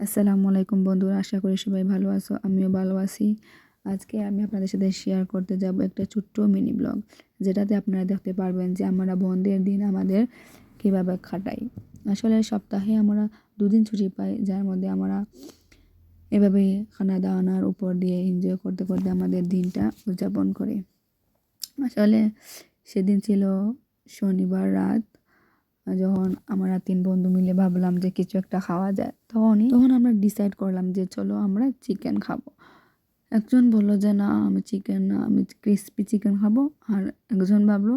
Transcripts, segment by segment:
আসসালামু আলাইকুম বন্ধুরা, আশা করি সবাই ভালো আছো, আমিও ভালো আছি। আজকে আমি আপনাদের সাথে শেয়ার করতে যাব একটা ছোট্ট মিনি ব্লগ যেটাতে আপনারা দেখতে পারবেন যে আমরা বন্ধের দিন আমাদের কীভাবে খাটাই আসলে সপ্তাহে আমরা দুদিন ছুটি পাই, যার মধ্যে আমরা এভাবে খানা দাওয়ানোর উপর দিয়ে এনজয় করতে করতে আমাদের দিনটা উদযাপন করি। আসলে সেদিন ছিল শনিবার রাত যখন আমরা তিন বন্ধু মিলে ভাবলাম যে কিছু একটা খাওয়া যায়, তখনই তখন আমরা ডিসাইড করলাম যে চলো আমরা চিকেন খাব। একজন বলল যে না, আমি চিকেন না আমি ক্রিসপি চিকেন খাব। আর একজন ভাবলো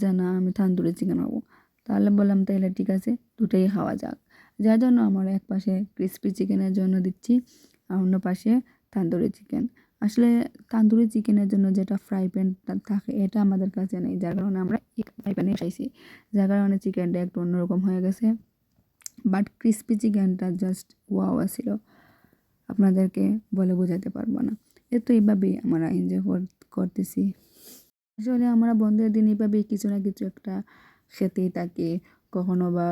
যে না, আমি তান্দুরি চিকেন খাব। তাহলে বললাম তাহলে ঠিক আছে, দুটোই খাওয়া যাক। যার জন্য আমরা এক পাশে ক্রিসপি চিকেনের জন্য দিচ্ছি, আর অন্য পাশে তান্দুরি চিকেন আসলে তান্দুরি চিকেনের জন্য যেটা ফ্রাই প্যান থাকে, এটা আমাদের কাছে নেই। যার কারণে আমরা ফ্রাই প্যানে খাইছি। যার কারণে চিকেনটা একটু অন্যরকম হয়ে গেছে। বাট ক্রিসপি চিকেনটা জাস্ট ওয়াও আসছিল আপনাদেরকে বলে বোঝাতে পারব না। এ তো এইভাবেই আমরা এনজয় করতেছি। আসলে আমরা বন্ধের দিন এইভাবেই কিছু না কিছু একটা খেতেই থাকি। কখনো বা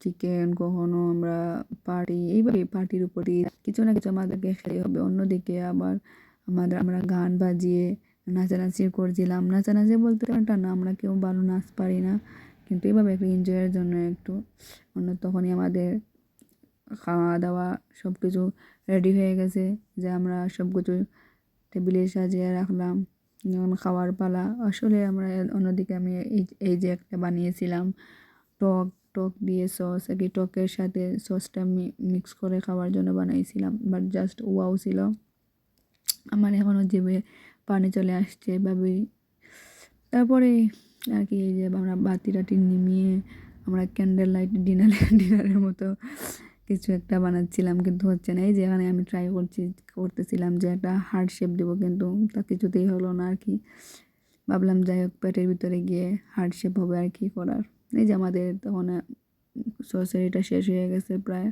চিকেন, কখনো আমরা পার্টি এইভাবে পার্টির উপরই কিছু না কিছু আমাদেরকে খেতে হবে। অন্যদিকে আবার আমাদের আমরা গান বাজিয়ে নাচানাচি করছিলাম। নাচানাচি বলতে না, আমরা কেউ ভালো নাচ পারি না। কিন্তু এইভাবে একটু এনজয়ের জন্য একটু অন্য তখনই আমাদের খাওয়া দাওয়া সব কিছু রেডি হয়ে গেছে যে আমরা সব কিছু টেবিলে সাজিয়ে রাখলাম। যেমন খাওয়ার পালা, আসলে আমরা অন্যদিকে আমি এই এই যে একটা বানিয়েছিলাম। টক টক দিয়ে সস আর কি টকের সাথে সসটা মিক্স করে খাওয়ার জন্য বানাইছিলাম বাট জাস্ট ওয়াও ছিল। আমার এখনও জিভে পানি চলে আসছে এভাবেই। তারপরে আর কি এই যে আমরা বাতি টাতি নিমিয়ে আমরা ক্যান্ডেল লাইট ডিনার ডিনারের মতো কিছু একটা বানাচ্ছিলাম, কিন্তু হচ্ছে না। এই যে এখানে আমি ট্রাই করছি, করতেছিলাম যে একটা হার্ড শেপ দেবো, কিন্তু তা কিছুতেই হলো না আর কি। ভাবলাম যাই হোক, পেটের ভিতরে গিয়ে হার্ড শেপ হবে আর কি করার। এই যে আমাদের তখন সসারিটা শেষ হয়ে গেছে প্রায়।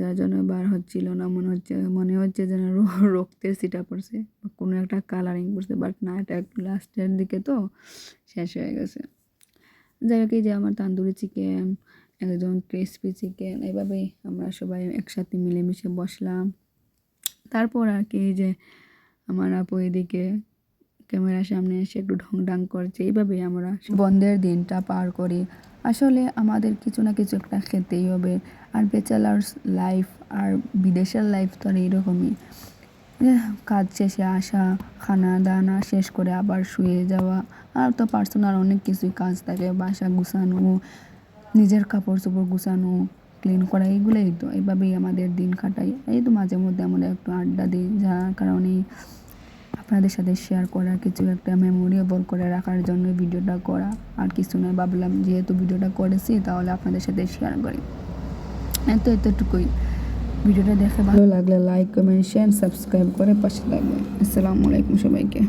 যার জন্য বার হচ্ছিল না, মনে হচ্ছে মনে হচ্ছে যেন রক্তের সিটা পড়ছে কোনো একটা কালারিং পড়ছে বাট না, এটা একটু লাস্টের দিকে তো শেষ হয়ে গেছে। যাই হোক, এই যে আমার তান্দুরি চিকেন একজন ক্রিসপি চিকেন এইভাবেই আমরা সবাই একসাথে মিলেমিশে বসলাম। তারপর আর কি যে আমার আপু এদিকে ক্যামেরার সামনে এসে একটু ঢং ডাং করছে। এইভাবেই আমরা বন্ধের দিনটা পার করি। আসলে আমাদের কিছু না কিছু একটা খেতেই হবে। আর ব্যাচেলার্স লাইফ আর বিদেশের লাইফ তো আর এইরকমই। কাজ শেষে আসা, খানা দানা শেষ করে আবার শুয়ে যাওয়া। আর তো পার্সোনাল অনেক কিছুই কাজ থাকে। বাসা গুছানো, নিজের কাপড় চোপড় গুছানো ক্লিন করা এইগুলোই তো। এইভাবেই আমাদের দিন কাটাই। এই তো মাঝে মধ্যে আমরা একটু আড্ডা দিই। যার কারণে আপনাদের সাথে শেয়ার করার কিছু একটা মেমোরিয়েবল করে রাখার জন্য ভিডিওটা করা। আর কিছু নয়, ভাবলাম যেহেতু ভিডিওটা করেছি, তাহলে আপনাদের সাথে শেয়ার করি। এত, এতটুকুই। ভিডিওটা দেখে ভালো লাগলে লাইক কমেন্ট শেয়ার সাবস্ক্রাইব করে পাশে লাগবে আসসালামু আলাইকুম সবাইকে।